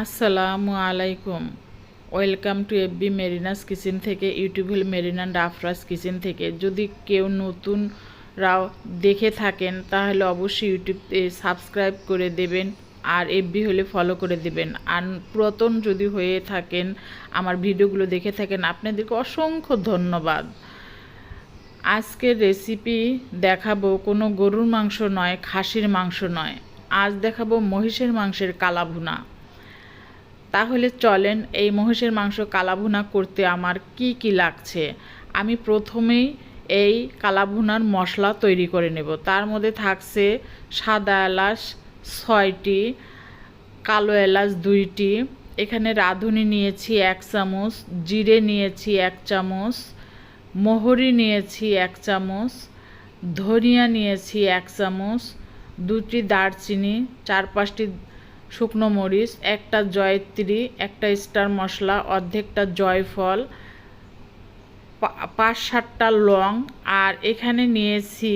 আসসালামু আলাইকুম। Welcome to FB Marina's kitchen থেকে, ইউটিউব হল মেরিনা অ্যান্ড আফরাস কিচেন থেকে। যদি কেউ নতুনরাও দেখে থাকেন, তাহলে অবশ্যই ইউটিউবে সাবস্ক্রাইব করে দেবেন আর এফবি হলে ফলো করে দেবেন। আর পুরাতন যদি হয়ে থাকেন, আমার ভিডিওগুলো দেখে থাকেন, আপনাদেরকে অসংখ্য ধন্যবাদ। আজকের রেসিপি দেখাবো কোনো গরুর মাংস নয়, খাসির মাংস নয়। আজ দেখাবো মহিষের মাংসের কালাভুনা। তাহলে চলেন এই মহিষের মাংস কালাভুনা করতে আমার কি কি লাগছে? আমি প্রথমেই এই কালাভুনার মশলা তৈরি করে নেব। তার মধ্যে থাকছে সাদা এলাচ ছয়টি, কালো এলাচ দুইটি। এখানে রাঁধুনি নিয়েছি এক চামচ, জিরে নিয়েছি এক চামচ, মোহরি নিয়েছি এক চামচ, ধনিয়া নিয়েছি এক চামচ, দুটি দারচিনি, চার পাঁচটি শুকনো মরিচ, একটা জয়ত্রী, একটা স্টার মশলা, অর্ধেকটা জয়ফল পাঁচ সাতটা লং, আর এখানে নিয়েছি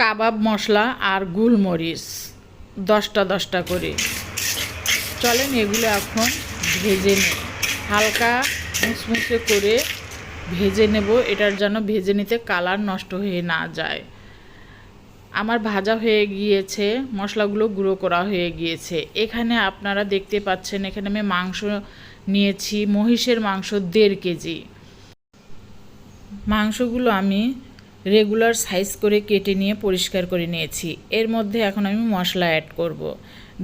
কাবাব মশলা আর গুলমরিচ, দশটা দশটা করে। চলেন এগুলো এখন ভেজে নেব হালকা মুচমুচে করে ভেজে নেব, এটার যেন ভেজে নিতে কালার নষ্ট হয়ে না যায়। আমার ভাজা হয়ে গিয়েছে, মশলাগুলো গুঁড়ো করা হয়ে গিয়েছে। এখানে আপনারা দেখতে পাচ্ছেন, এখানে আমি মাংস নিয়েছি, মহিষের মাংস দেড় কেজি। মাংসগুলো আমি রেগুলার সাইজ করে কেটে নিয়ে পরিষ্কার করে নিয়েছি। এর মধ্যে এখন আমি মশলা অ্যাড করব।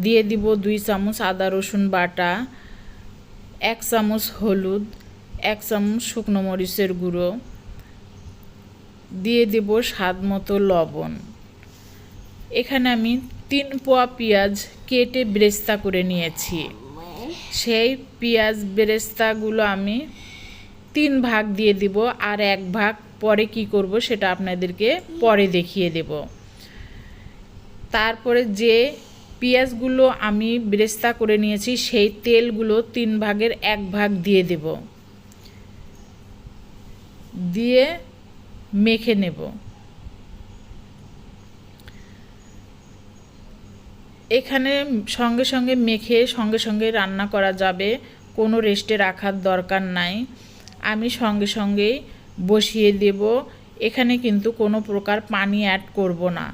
দিয়ে দিব দুই চামচ আদা, রসুন বাটা, এক চামচ হলুদ, এক চামচ শুকনো মরিচের গুঁড়ো, দিয়ে দেব স্বাদ মতো লবণ। এখানে আমি তিন পোয়া পেঁয়াজ কেটে বেরেস্তা করে নিয়েছি। সেই পেঁয়াজ বেরেস্তাগুলো আমি তিন ভাগ দিয়ে দিব আর এক ভাগ পরে কি করব সেটা আপনাদেরকে পরে দেখিয়ে দেব। তারপরে যে পেঁয়াজগুলো আমি বেরেস্তা করে নিয়েছি সেই তেলগুলো তিন ভাগের এক ভাগ দিয়ে দেব। দিয়ে মেখে নেব। এখানে সঙ্গে সঙ্গে মেখে, সঙ্গে সঙ্গে রান্না করা যাবে। কোনো রেস্টে রাখার দরকার নাই। আমি সঙ্গে সঙ্গেই বসিয়ে দেব। এখানে কিন্তু কোনো প্রকার পানি অ্যাড করব না।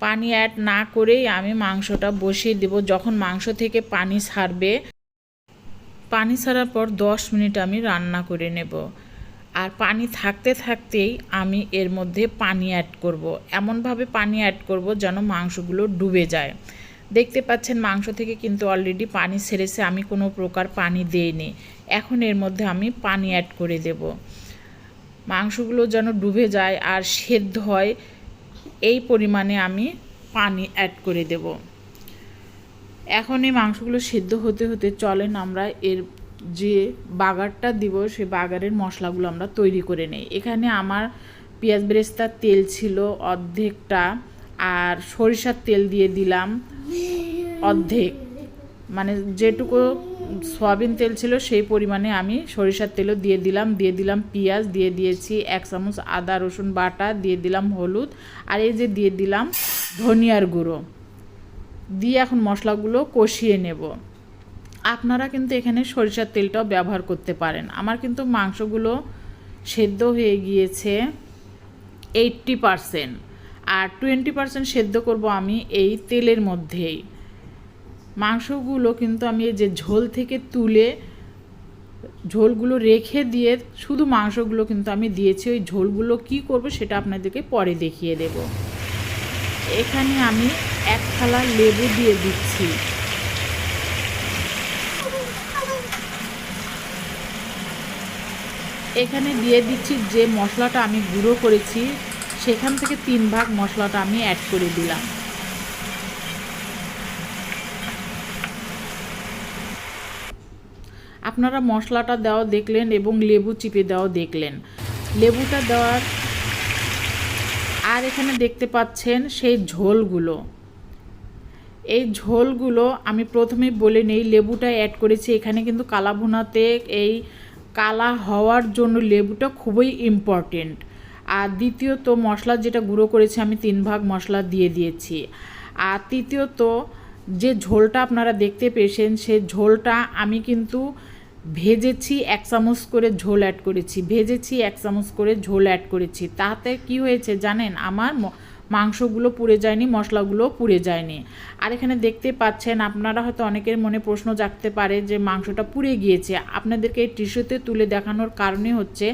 পানি অ্যাড না করেই আমি মাংসটা বসিয়ে দেব। যখন মাংস থেকে পানি ছাড়বে, পানি ছাড়ার পর দশ মিনিট আমি রান্না করে নেব। আর পানি থাকতে থাকতেই আমি এর মধ্যে পানি অ্যাড করব। এমনভাবে পানি অ্যাড করব যেন মাংসগুলো ডুবে যায়। দেখতে পাচ্ছেন মাংস থেকে কিন্তু অলরেডি পানি ছেড়েছে, আমি কোনো প্রকার পানি দেইনি। এখন এর মধ্যে আমি পানি অ্যাড করে দেব। মাংসগুলো যেন ডুবে যায় আর সেদ্ধ হয়, এই পরিমাণে আমি পানি অ্যাড করে দেব। এখন এই মাংসগুলো সেদ্ধ হতে হতে চলেন আমরা এর যে বাগারটা দিব, সে বাগারের মশলাগুলো আমরা তৈরি করে নেই। এখানে আমার পেঁয়াজ বেরেস্তার তেল ছিল অর্ধেকটা আর সরিষার তেল দিয়ে দিলাম। অর্ধেক। মানে যেটুকু সয়াবিন তেল ছিল সেই পরিমাণে আমি সরিষার তেলও দিয়ে দিলাম দিয়ে দিলাম পেঁয়াজ, দিয়ে দিয়েছি এক চামচ আদা, রসুন বাটা, দিয়ে দিলাম হলুদ আর এই যে দিয়ে দিলাম ধনিয়ার গুঁড়ো। দিয়ে এখন মশলাগুলো কষিয়ে নেব। আপনারা কিন্তু এখানে সরিষার তেলটাও ব্যবহার করতে পারেন। আমার কিন্তু মাংসগুলো সেদ্ধ হয়ে গিয়েছে এইট্টি পারসেন্ট। আর টোয়েন্টি পারসেন্ট সেদ্ধ করব আমি এই তেলের মধ্যেই। মাংসগুলো কিন্তু আমি এই যে ঝোল থেকে তুলে ঝোলগুলো রেখে দিয়ে শুধু মাংসগুলো কিন্তু আমি দিয়েছি। ওই ঝোলগুলো কি করব সেটা আপনাদেরকে পরে দেখিয়ে দেব। এখানে আমি এক থালা লেবু দিয়ে দিচ্ছি। এখানে দিয়ে দিচ্ছি যে মশলাটা আমি গুঁড়ো করেছি, সেখান থেকে তিন ভাগ মশলাটা আমি অ্যাড করে দিলাম। আপনারা মশলাটা দেওয়া দেখলেন এবং লেবু চিপে দেওয়া দেখলেন। লেবুটা দেওয়ার আর এখানে দেখতে পাচ্ছেন সেই ঝোলগুলো। এই ঝোলগুলো আমি প্রথমে বলে নেই, লেবুটা অ্যাড করেছি। এখানে কিন্তু কালা ভুনাতে এই কালা হওয়ার জন্য লেবুটা খুবই ইম্পর্টেন্ট আর দ্বিতীয়ত মশলা যেটা গুঁড়ো করেছি আমি তিন ভাগ মশলা দিয়ে দিয়েছি। আর তৃতীয়ত যে ঝোলটা আপনারা দেখতে পেয়েছেন, সে ঝোলটা আমি কিন্তু ভেজেছি এক চামচ করে ঝোল অ্যাড করেছি, ভেজেছি এক চামচ করে ঝোল অ্যাড করেছি। তাতে কি হয়েছে জানেন? আমার মাংসগুলো পুড়ে যায়নি, মশলাগুলো পুড়ে যায়নি। আর এখানে দেখতে পাচ্ছেন, আপনারা হয়তো অনেকের মনে প্রশ্ন জাগতে পারে যে মাংসটা পুড়ে গিয়েছে। আপনাদেরকে এই টিস্যুতে তুলে দেখানোর কারণে হচ্ছে,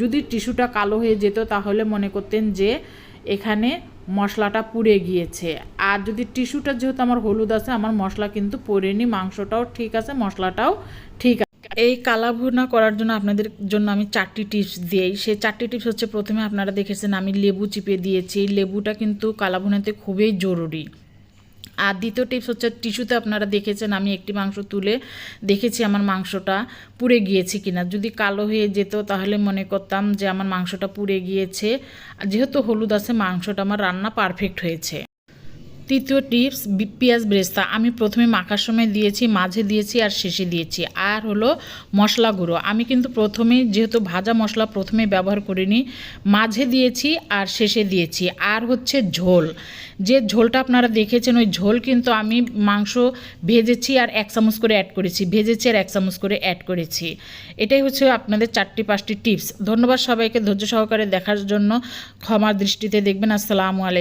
যদি টিস্যুটা কালো হয়ে যেত তাহলে মনে করতেন যে এখানে মশলাটা পুড়ে গিয়েছে। আর যদি টিস্যুটা যেহেতু আমার হলুদ আছে, আমার মশলা কিন্তু পড়েনি, মাংসটাও ঠিক আছে, মশলাটাও ঠিক আছে। এই কালা ভুনা করার জন্য আপনাদের জন্য আমি চারটি টিপস দিই। সেই চারটি টিপস হচ্ছে, প্রথমে আপনারা দেখেছেন আমি লেবু চিপে দিয়েছি। লেবুটা কিন্তু কালাভুনাতে খুবই জরুরি। আর দ্বিতীয় টিপস হচ্ছে টিস্যুতে আপনারা দেখেছেন, আমি একটি মাংস তুলে দেখেছি আমার মাংসটা পুড়ে গিয়েছে কিনা। যদি কালো হয়ে যেত তাহলে মনে করতাম যে আমার মাংসটা পুড়ে গিয়েছে। যেহেতু হলুদ আছে, মাংসটা আমার রান্না পারফেক্ট হয়েছে। তৃতীয় টিপস পেঁয়াজ ব্রেস্তা। আমি প্রথমে মাখার সময় দিয়েছি, মাঝে দিয়েছি আর শেষে দিয়েছি। আর হলো মশলা গুঁড়ো। আমি কিন্তু প্রথমেই যেহেতু ভাজা মশলা প্রথমে ব্যবহার করিনি, মাঝে দিয়েছি আর শেষে দিয়েছি। আর হচ্ছে ঝোল। যে ঝোলটা আপনারা দেখেছেন, ওই ঝোল কিন্তু আমি মাংস ভেজেছি আর এক চামচ করে অ্যাড করেছি। ভেজেছি আর এক চামচ করে অ্যাড করেছি। এটাই হচ্ছে আপনাদের চারটি, পাঁচটি টিপস। ধন্যবাদ সবাইকে ধৈর্য সহকারে দেখার জন্য। ক্ষমার দৃষ্টিতে দেখবেন। আসসালামু আলাইকুম।